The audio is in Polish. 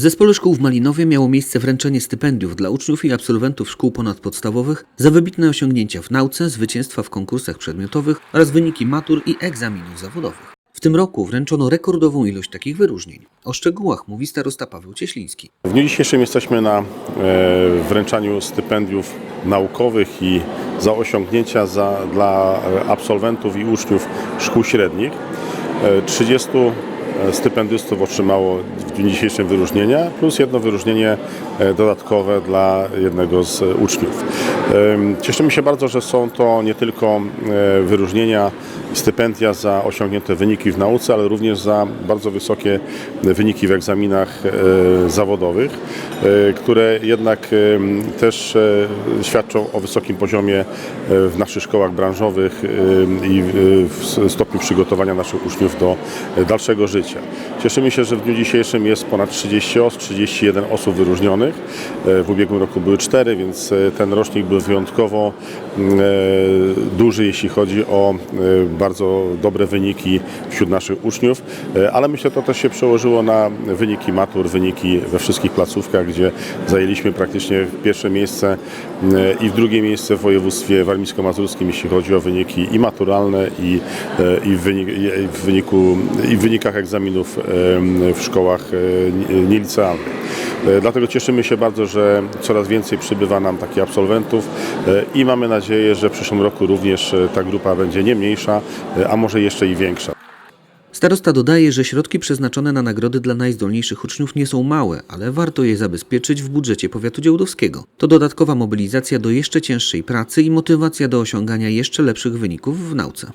zespole szkół w Malinowie miało miejsce wręczenie stypendiów dla uczniów i absolwentów szkół ponadpodstawowych za wybitne osiągnięcia w nauce, zwycięstwa w konkursach przedmiotowych oraz wyniki matur i egzaminów zawodowych. W tym roku wręczono rekordową ilość takich wyróżnień. O szczegółach mówi starosta Paweł Cieśliński. W dniu dzisiejszym jesteśmy na e, wręczaniu stypendiów naukowych i za osiągnięcia za, dla e, absolwentów i uczniów szkół średnich. E, 30 stypendystów otrzymało w dniu dzisiejszym wyróżnienia, plus jedno wyróżnienie e, dodatkowe dla jednego z e, uczniów. Cieszymy się bardzo, że są to nie tylko e, wyróżnienia stypendia za osiągnięte wyniki w nauce, ale również za bardzo wysokie wyniki w egzaminach e, zawodowych, e, które jednak em, też e, świadczą o wysokim poziomie e, w naszych szkołach branżowych e, i w stopniu przygotowania naszych uczniów do e, dalszego życia. Cieszymy się, że w dniu dzisiejszym jest ponad 30 osób, 31 osób wyróżnionych. E, W ubiegłym roku były 4, więc e, ten rocznik był wyjątkowo mm, e, duży, jeśli chodzi o e, bardzo dobre wyniki wśród naszych uczniów, E, ale myślę, to też się przełożyło na wyniki matur, wyniki we wszystkich placówkach, gdzie zajęliśmy praktycznie pierwsze miejsce e, i w drugie miejsce w województwie warmińsko-mazurskim, jeśli chodzi o wyniki i maturalne, i, e, i, w, wynik, i w wyniku, i w wynikach egzaminów w szkołach nie- nielicealnych. Dlatego cieszymy się bardzo, że coraz więcej przybywa nam takich absolwentów i mamy nadzieję, że w przyszłym roku również ta grupa będzie nie mniejsza, a może jeszcze i większa. Starosta dodaje, że środki przeznaczone na nagrody dla najzdolniejszych uczniów nie są małe, ale warto je zabezpieczyć w budżecie powiatu działdowskiego. To dodatkowa mobilizacja do jeszcze cięższej pracy i motywacja do osiągania jeszcze lepszych wyników w nauce.